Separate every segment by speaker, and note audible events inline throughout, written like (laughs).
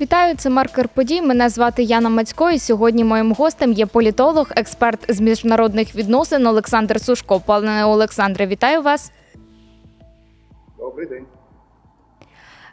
Speaker 1: Вітаю, це маркер подій. Мене звати Яна Мацько. І сьогодні моїм гостем є політолог, експерт з міжнародних відносин Олександр Сушко. Пане Олександре, вітаю вас.
Speaker 2: Добрий день.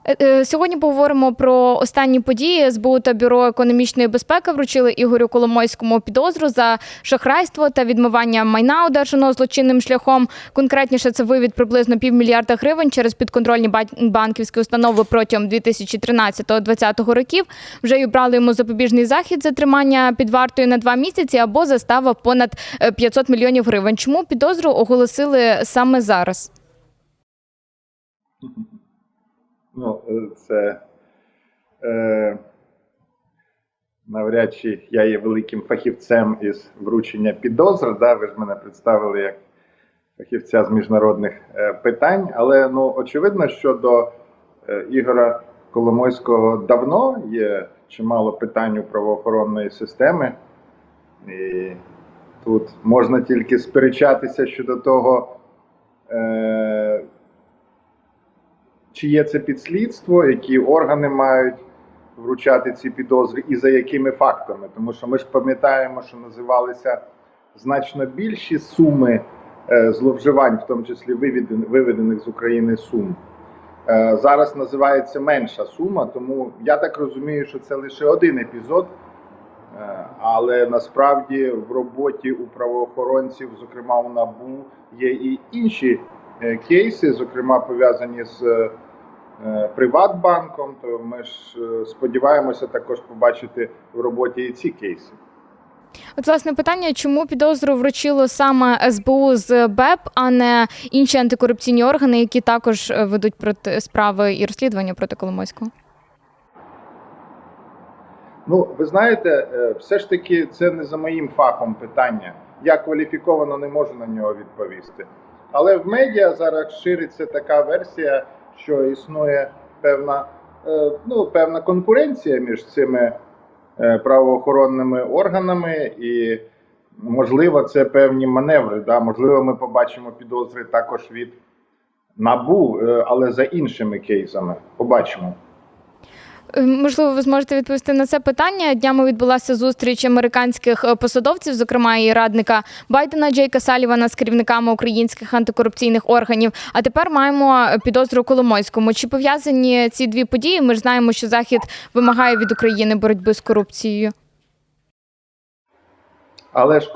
Speaker 1: Е, е, Сьогодні поговоримо про останні події. СБУ та бюро економічної безпеки вручили Ігорю Коломойському підозру за шахрайство та відмивання майна, одержаного злочинним шляхом. Конкретніше це вивід приблизно півмільярда гривень через підконтрольні банківські установи протягом 2013-2020 років. Вже й обрали йому запобіжний захід затримання під вартою на два місяці або застава понад е, 500 мільйонів гривень. Чому підозру оголосили саме зараз?
Speaker 2: Ну, е, це е, навряд чи я є великим фахівцем із вручення підозр. Да? Ви ж мене представили як фахівця з міжнародних е, питань. Але ну, очевидно, що до е, Ігора Коломойського давно є чимало питань у правоохоронної системи. І тут можна тільки сперечатися щодо того. Е, чи є це підслідство, які органи мають вручати ці підозри і за якими фактами. Тому що ми ж пам'ятаємо, що називалися значно більші суми е, зловживань, в тому числі виведен- виведених з України сум. Е, Зараз називається менша сума, тому я так розумію, що це лише один епізод. Е, Але насправді в роботі у правоохоронців, зокрема у НАБУ, є і інші кейси, зокрема пов'язані з Приватбанком. То ми ж е, сподіваємося також побачити в роботі і ці кейси.
Speaker 1: От власне питання, чому підозру вручило саме СБУ з БЕП, а не інші антикорупційні органи, які також е, ведуть проти справи і розслідування проти Коломойського?
Speaker 2: Ну, ви знаєте, е, все ж таки це не за моїм фахом питання. Я кваліфіковано не можу на нього відповісти. Але в медіа зараз шириться така версія, що існує певна, е, ну, певна конкуренція між цими е, правоохоронними органами, і можливо, це певні маневри. Да? Можливо, ми побачимо підозри також від НАБУ, е, але за іншими кейсами. Побачимо.
Speaker 1: Е, Можливо, ви зможете відповісти на це питання. Днями відбулася зустріч американських е, посадовців, зокрема і радника Байдена Джейка Салівана з керівниками українських антикорупційних органів. А тепер маємо е, підозру Коломойському. Чи пов'язані ці дві події? Ми ж знаємо, що Захід вимагає від України боротьби з корупцією.
Speaker 2: Але ж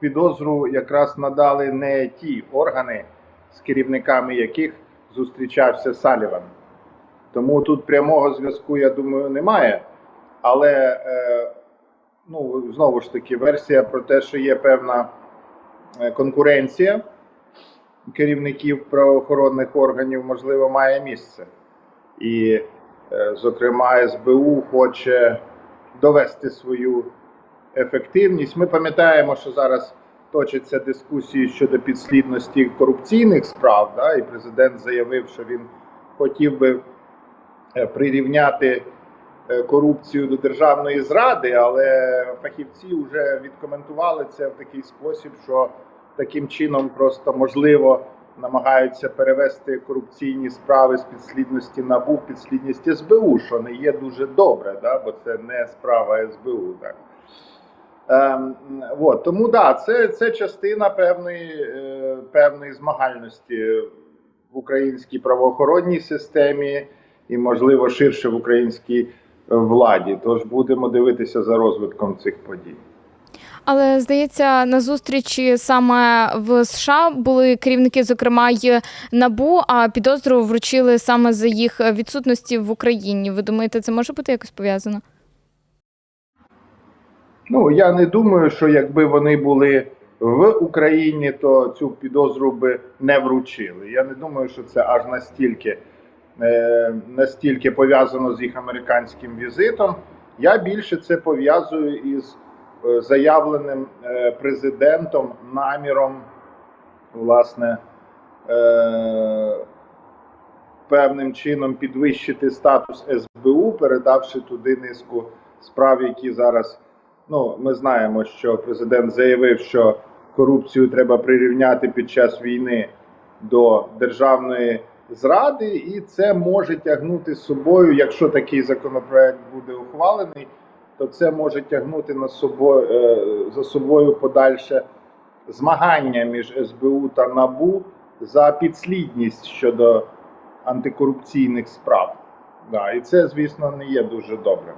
Speaker 2: підозру якраз надали не ті органи, з керівниками яких зустрічався Саліван. Тому тут прямого зв'язку, я думаю, немає. Але е, ну, знову ж таки, версія про те, що є певна е, конкуренція керівників правоохоронних органів, можливо, має місце. І, е, зокрема, СБУ хоче довести свою ефективність. Ми пам'ятаємо, що зараз точаться дискусії щодо підслідності корупційних справ. Да? І президент заявив, що він хотів би прирівняти е, корупцію до державної зради, але фахівці вже відкоментували це в такий спосіб, що таким чином просто можливо намагаються перевести корупційні справи з підслідності НАБУ в підслідність СБУ, що не є дуже добре, да? бо це не справа СБУ. Так. Ем, от, тому да, це, це частина певної, е, певної змагальності в українській правоохоронній системі і, можливо, ширше в українській е, владі. Тож будемо дивитися за розвитком цих подій.
Speaker 1: Але здається, на зустрічі саме в США були керівники, зокрема й набу, а підозру вручили саме за їх відсутності в Україні. Ви думаєте, це може бути якось пов'язано?
Speaker 2: Ну, я не думаю, що якби вони були в Україні, то цю підозру би не вручили. Я не думаю, що це аж настільки, настільки пов'язано з їх американським візитом. Я більше це пов'язую із е, заявленим е, президентом наміром, власне, е, певним чином підвищити статус СБУ, передавши туди низку справ, які зараз. Ну, ми знаємо, що президент заявив, що корупцію треба прирівняти під час війни до державної зради, і це може тягнути з собою, якщо такий законопроект буде ухвалений, то це може тягнути на собою, е, за собою подальше змагання між СБУ та НАБУ за підслідність щодо антикорупційних справ. Да, і це, звісно, не є дуже добрим.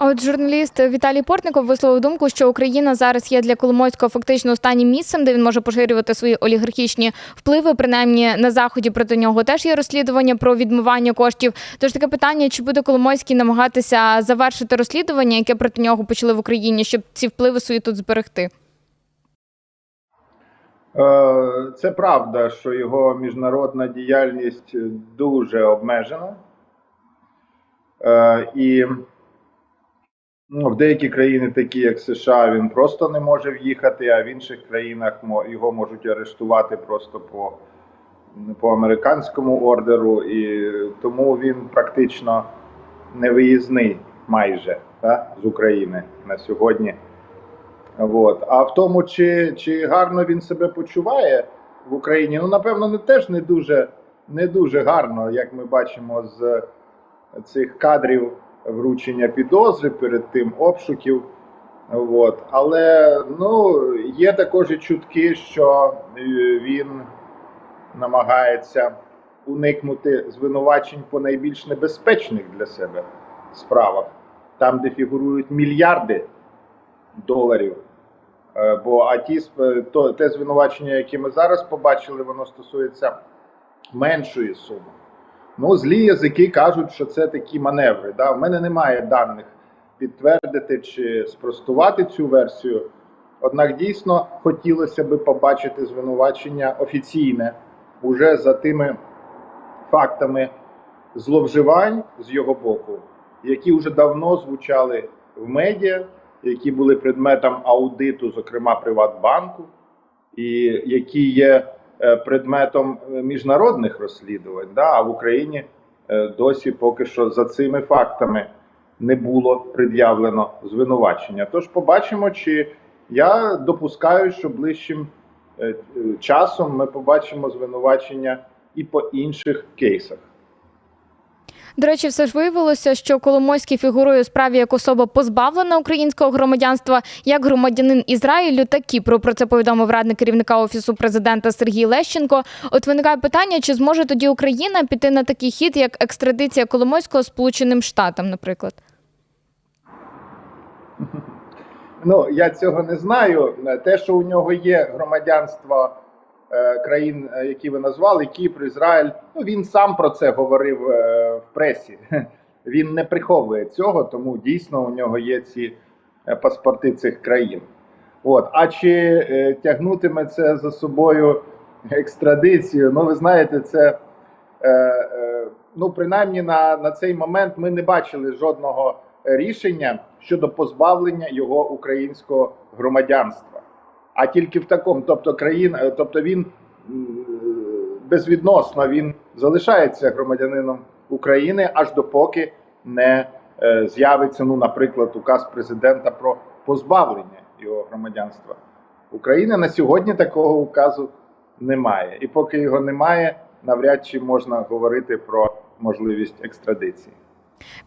Speaker 1: От журналіст Віталій Портников висловив думку, що Україна зараз є для Коломойського фактично останнім місцем, де він може поширювати свої олігархічні впливи. Принаймні на заході проти нього теж є розслідування про відмивання коштів. Тож таке питання: чи буде Коломойський намагатися завершити розслідування, яке проти нього почали в Україні, щоб ці впливи свої тут зберегти?
Speaker 2: Е, Це правда, що його міжнародна діяльність дуже обмежена. Е, І в деякі країни, такі як США, він просто не може в'їхати, а в інших країнах його можуть арештувати просто по, по американському ордеру, і тому він практично невиїзний майже та, з України на сьогодні. От. А в тому, чи, чи гарно він себе почуває в Україні, ну напевно, не теж не дуже, не дуже гарно, як ми бачимо з цих кадрів вручення підозри перед тим обшуків. От. Але ну, є також і чутки, що е, він намагається уникнути звинувачень по найбільш небезпечних для себе справах, там, де фігурують мільярди доларів. Е, Бо а ті то те звинувачення, яке ми зараз побачили, воно стосується меншої суми. Ну, злі язики кажуть, що це такі маневри. Да? У мене немає даних підтвердити чи спростувати цю версію. Однак дійсно хотілося би побачити звинувачення офіційне уже за тими фактами зловживань з його боку, які вже давно звучали в медіа, які були предметом аудиту, зокрема Приватбанку, і які є предметом е, міжнародних розслідувань. Да? А в Україні е, досі поки що за цими фактами не було пред'явлено звинувачення. Тож побачимо, чи я допускаю, що ближчим е, е, часом ми побачимо звинувачення і по інших кейсах.
Speaker 1: До речі, все ж виявилося, що Коломойський фігурує у справі як особа позбавлена українського громадянства, як громадянин Ізраїлю та Кіпру. Про це повідомив радник керівника офісу президента Сергій Лещенко. От виникає питання, чи зможе тоді Україна піти на такий хід, як екстрадиція Коломойського Сполученим Штатам, наприклад.
Speaker 2: Ну, я цього не знаю. Те, що у нього є громадянство країн, е, які ви назвали, Кіпр, Ізраїль, ну він сам про це говорив е, в пресі. (laughs) Він не приховує цього, тому дійсно у нього є ці е, паспорти цих країн. От. А чи е, тягнутиме це за собою екстрадицію? Ну, ви знаєте, це е, е, ну, принаймні на, на цей момент ми не бачили жодного рішення щодо позбавлення його українського громадянства. А тільки в такому, тобто країн, е, тобто він безвідносно він залишається громадянином України аж допоки не е, з'явиться, ну, наприклад, указ президента про позбавлення його громадянства України. На сьогодні такого указу немає. І поки його немає, навряд чи можна говорити про можливість екстрадиції.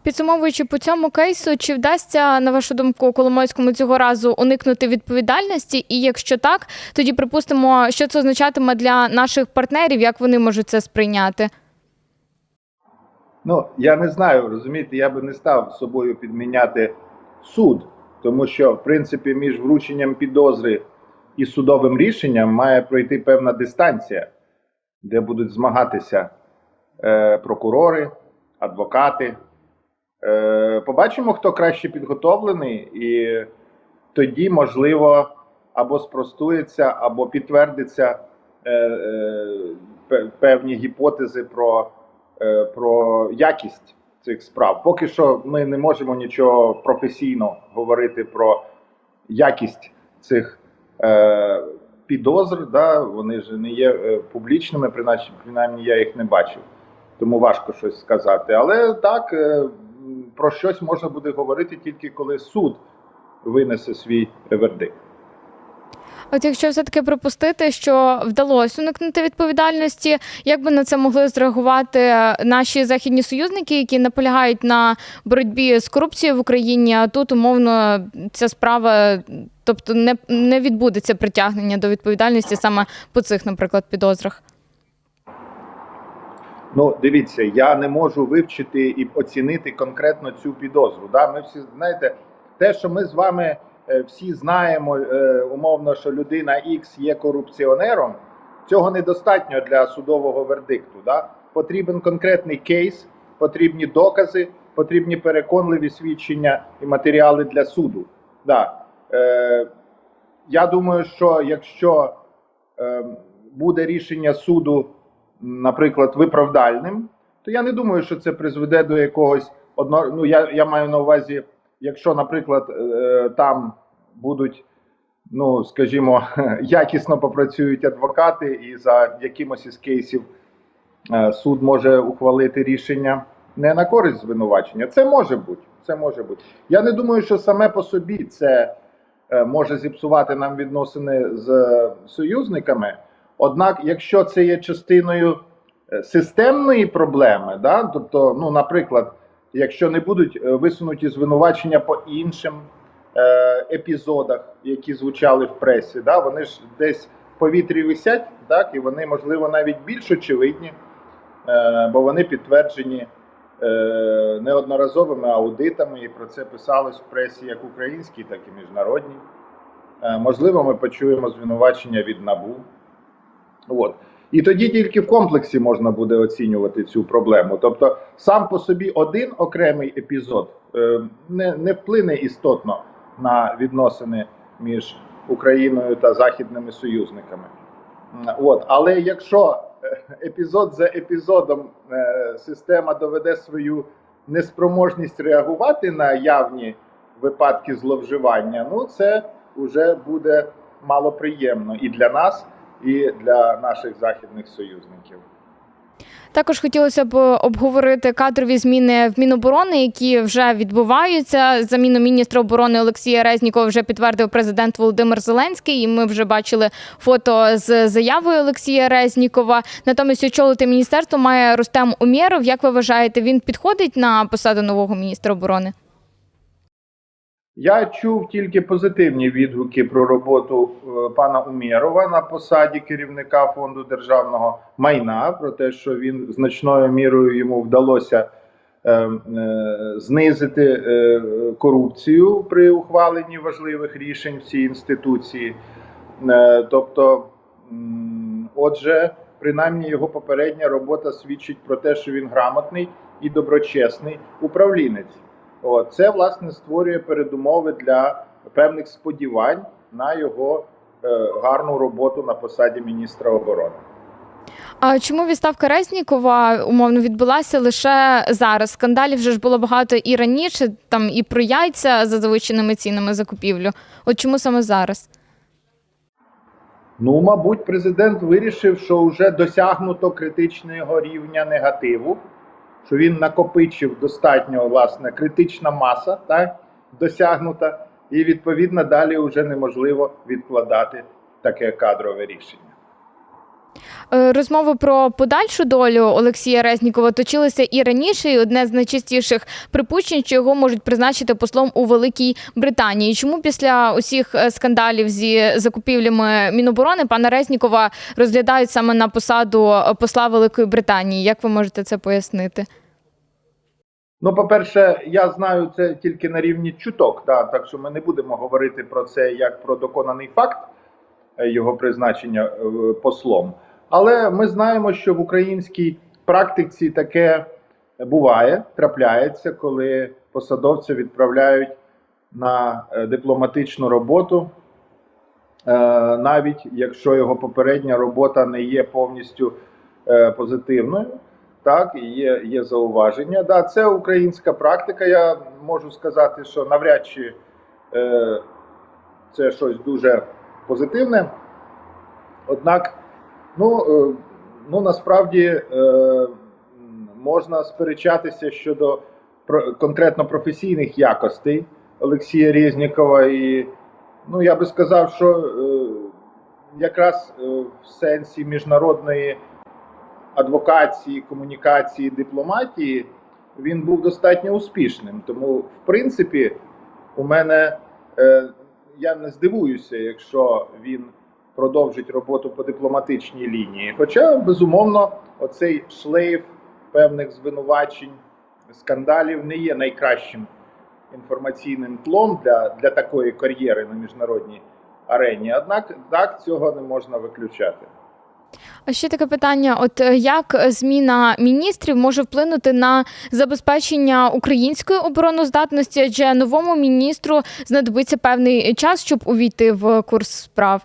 Speaker 1: Підсумовуючи по цьому кейсу, чи вдасться, на вашу думку, Коломойському цього разу уникнути відповідальності? І якщо так, тоді припустимо, що це означатиме для наших партнерів, як вони можуть це сприйняти?
Speaker 2: Ну, я не знаю, розумієте, я би не став собою підміняти суд, тому що, в принципі, між врученням підозри і судовим рішенням має пройти певна дистанція, де будуть змагатися е, прокурори, адвокати. Е, побачимо, хто краще підготовлений, і тоді, можливо, або спростується, або підтвердиться е, е, певні гіпотези про про якість цих справ. Поки що ми не можемо нічого професійно говорити про якість цих е, підозр. Да? Вони ж не є е, публічними, принаймні, принаймні я їх не бачив. Тому важко щось сказати. Але так, е, про щось можна буде говорити тільки коли суд винесе свій вердикт.
Speaker 1: От якщо все-таки припустити, що вдалося уникнути відповідальності, як би на це могли зреагувати наші західні союзники, які наполягають на боротьбі з корупцією в Україні, а тут умовно ця справа, тобто не, не відбудеться притягнення до відповідальності саме по цих, наприклад, підозрах.
Speaker 2: Ну, дивіться, я не можу вивчити і оцінити конкретно цю підозру. Да? Ми всі знаєте, те, що ми з вами е, всі знаємо, е, умовно, що людина X є корупціонером, цього недостатньо для судового вердикту. Да? Потрібен конкретний кейс, потрібні докази, потрібні переконливі свідчення і матеріали для суду. Да. Е, я думаю, що якщо е, буде рішення суду, наприклад, виправдальним, то я не думаю, що це призведе до якогось одно. Ну я, я маю на увазі, якщо, наприклад, е, там будуть, ну скажімо, (laughs) якісно попрацюють адвокати, і за якимось із кейсів е, суд може ухвалити рішення не на користь звинувачення. Це може бути. Це може бути. Я не думаю, що саме по собі це е, може зіпсувати нам відносини з союзниками. Однак, якщо це є частиною е, системної проблеми, да, тобто, ну, наприклад, якщо не будуть е, висунуті звинувачення по іншим е, епізодах, які звучали в пресі, да, вони ж десь в повітрі висять, так, і вони, можливо, навіть більш очевидні, е, бо вони підтверджені е, неодноразовими аудитами, і про це писалось в пресі як українській, так і міжнародній. Можливо, ми почуємо звинувачення від НАБУ. От. І тоді тільки в комплексі можна буде оцінювати цю проблему. Тобто, сам по собі один окремий епізод е, не, не вплине істотно на відносини між Україною та західними союзниками. От. Але якщо е, епізод за епізодом е, система доведе свою неспроможність реагувати на явні випадки зловживання, ну це вже буде малоприємно і для нас, і для наших західних союзників.
Speaker 1: Також хотілося б обговорити кадрові зміни в Міноборони, які вже відбуваються. Заміну міністра оборони Олексія Резнікова вже підтвердив президент Володимир Зеленський. І ми вже бачили фото з заявою Олексія Резнікова. Натомість очолити міністерство має Рустем Умєров. Як ви вважаєте, він підходить на посаду нового міністра оборони?
Speaker 2: Я чув тільки позитивні відгуки про роботу е, пана Умєрова на посаді керівника фонду державного майна, про те, що він значною мірою йому вдалося е, е, знизити е, корупцію при ухваленні важливих рішень в цій інституції. Е, тобто, отже, принаймні його попередня робота свідчить про те, що він грамотний і доброчесний управлінець. От, це власне створює передумови для певних сподівань на його е, гарну роботу на посаді міністра оборони.
Speaker 1: А чому відставка Резнікова умовно відбулася лише зараз? Скандалів вже ж було багато і раніше, там і про яйця за завищеними цінами закупівлю. От чому саме зараз?
Speaker 2: Ну, мабуть, президент вирішив, що вже досягнуто критичного рівня негативу, що він накопичив достатньо власне критична маса, так, досягнута, і відповідно далі вже неможливо відкладати таке кадрове рішення.
Speaker 1: Е, Розмови про подальшу долю Олексія Резнікова точилися і раніше. І одне з найчастіших припущень, що його можуть призначити послом у Великій Британії. Чому після усіх е, скандалів зі закупівлями Міноборони пана Резнікова розглядають саме на посаду е, посла Великої Британії? Як ви можете це пояснити?
Speaker 2: Ну, по-перше, я знаю це тільки на рівні чуток, да, так що ми не будемо говорити про це як про доконаний факт його призначення послом. Але ми знаємо, що в українській практиці таке буває, трапляється, коли посадовця відправляють на е, дипломатичну роботу, е, навіть якщо його попередня робота не є повністю е, позитивною. Так, є, є зауваження. Да, це українська практика. Я можу сказати, що навряд чи це щось дуже позитивне. Однак, ну, е, ну насправді е, можна сперечатися щодо конкретно професійних якостей Олексія Резнікова і Ну, я би сказав, що е, якраз в сенсі міжнародної адвокації, комунікації, дипломатії він був достатньо успішним. Тому, в принципі, у мене я не здивуюся, якщо він продовжить роботу по дипломатичній лінії. Хоча, безумовно, оцей шлейф певних звинувачень, скандалів не є найкращим інформаційним тлом для, для такої кар'єри на міжнародній арені. Однак так цього не можна виключати.
Speaker 1: А ще таке питання: от е, як зміна міністрів може вплинути на забезпечення української обороноздатності? Адже новому міністру знадобиться певний час, щоб увійти в курс справ.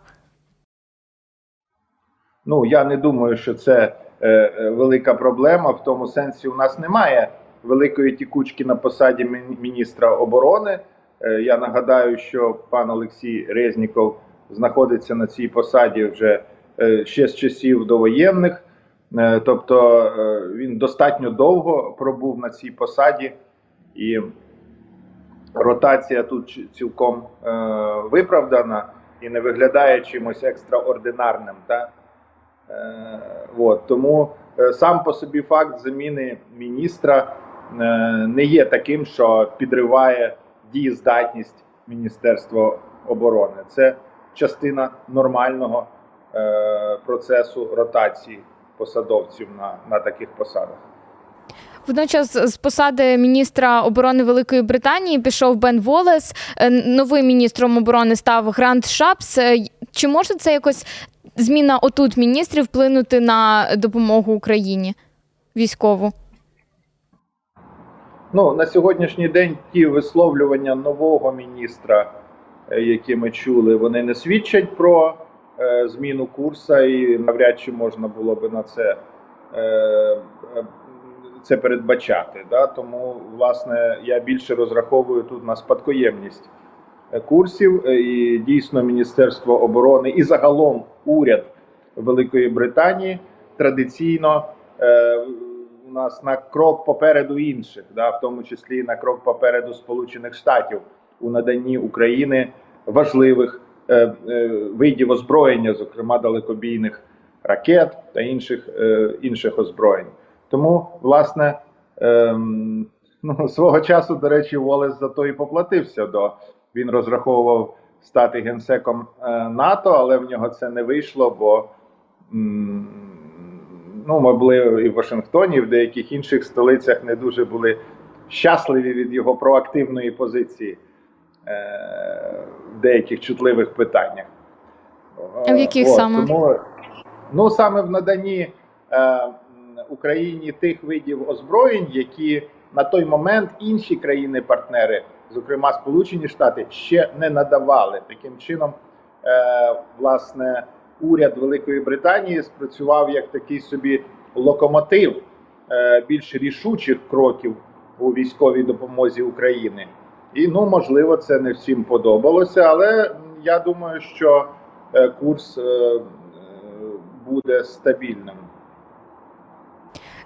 Speaker 2: Ну я не думаю, що це е, е, велика проблема. В тому сенсі, у нас немає великої тікучки на посаді міністра оборони. Е, я нагадаю, що пан Олексій Резніков знаходиться на цій посаді вже е, ще з часів довоєнних. Е, тобто е, він достатньо довго пробув на цій посаді, і ротація тут цілком е, виправдана і не виглядає чимось екстраординарним. Та? Е, от, тому е, сам по собі факт заміни міністра е, не є таким, що підриває дієздатність Міністерства оборони. Це частина нормального процесу ротації посадовців на, на таких посадах.
Speaker 1: Водночас з посади міністра оборони Великої Британії пішов Бен Волес. Новим міністром оборони став Грант Шапс. Чи може це якось зміна отут міністрів вплинути на допомогу Україні військову?
Speaker 2: Ну, на сьогоднішній день ті висловлювання нового міністра, е, які ми чули, вони не свідчать про е, зміну курсу, і навряд чи можна було би на це, е, е, це передбачати. Да? Тому, власне, я більше розраховую тут на спадкоємність курсів, е, і дійсно Міністерство оборони і загалом уряд Великої Британії традиційно. Е, у нас на крок попереду інших, да, в тому числі на крок попереду Сполучених Штатів у наданні України важливих е, е, видів озброєння, зокрема далекобійних ракет та інших, е, інших озброєнь. Тому, власне, ем, (laughs) ну, свого часу, до речі, Волес за то і поплатився. До він розраховував стати генсеком е, НАТО, але в нього це не вийшло, бо ну, ми були і в Вашингтоні, і в деяких інших столицях не дуже були щасливі від його проактивної позиції е, в деяких чутливих питаннях.
Speaker 1: А в яких
Speaker 2: От,
Speaker 1: саме?
Speaker 2: Тому, ну, саме в наданні е, Україні тих видів озброєнь, які на той момент інші країни-партнери, зокрема Сполучені Штати, ще не надавали. Таким чином, е, власне, уряд Великої Британії спрацював як такий собі локомотив е, більш рішучих кроків у військовій допомозі України. І ну можливо, це не всім подобалося, але я думаю, що е, курс е, буде стабільним.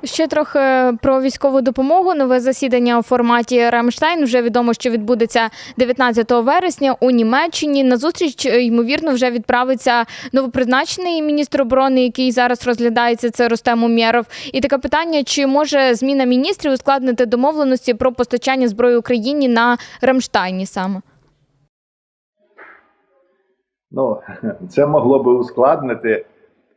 Speaker 1: Ще трохи про військову допомогу. Нове засідання у форматі Рамштайн. Вже відомо, що відбудеться 19 вересня у Німеччині. На зустріч е, ймовірно вже відправиться новопризначений міністр оборони, який зараз розглядається. Це Ростем Умєров. І таке питання: чи може зміна міністрів ускладнити домовленості про постачання зброї Україні на Рамштайні саме?
Speaker 2: Ну, (laughs) це могло би ускладнити,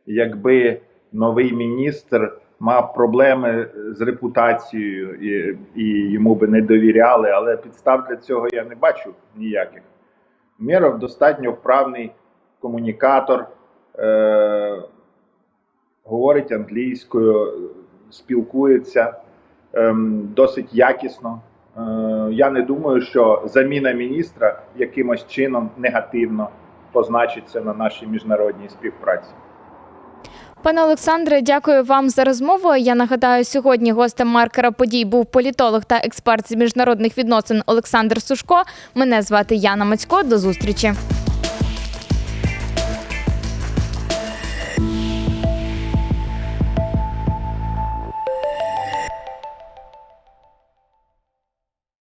Speaker 2: якби новий міністр мав проблеми з репутацією і, і йому би не довіряли, але підстав для цього я не бачу ніяких. Мєров достатньо вправний комунікатор, е, говорить англійською, спілкується ем, досить якісно. Е, я не думаю, що заміна міністра якимось чином негативно позначиться на нашій міжнародній співпраці.
Speaker 1: Пане Олександре, дякую вам за розмову. Я нагадаю, сьогодні гостем маркера подій був політолог та експерт з міжнародних відносин Олександр Сушко. Мене звати Яна Мацько. До зустрічі.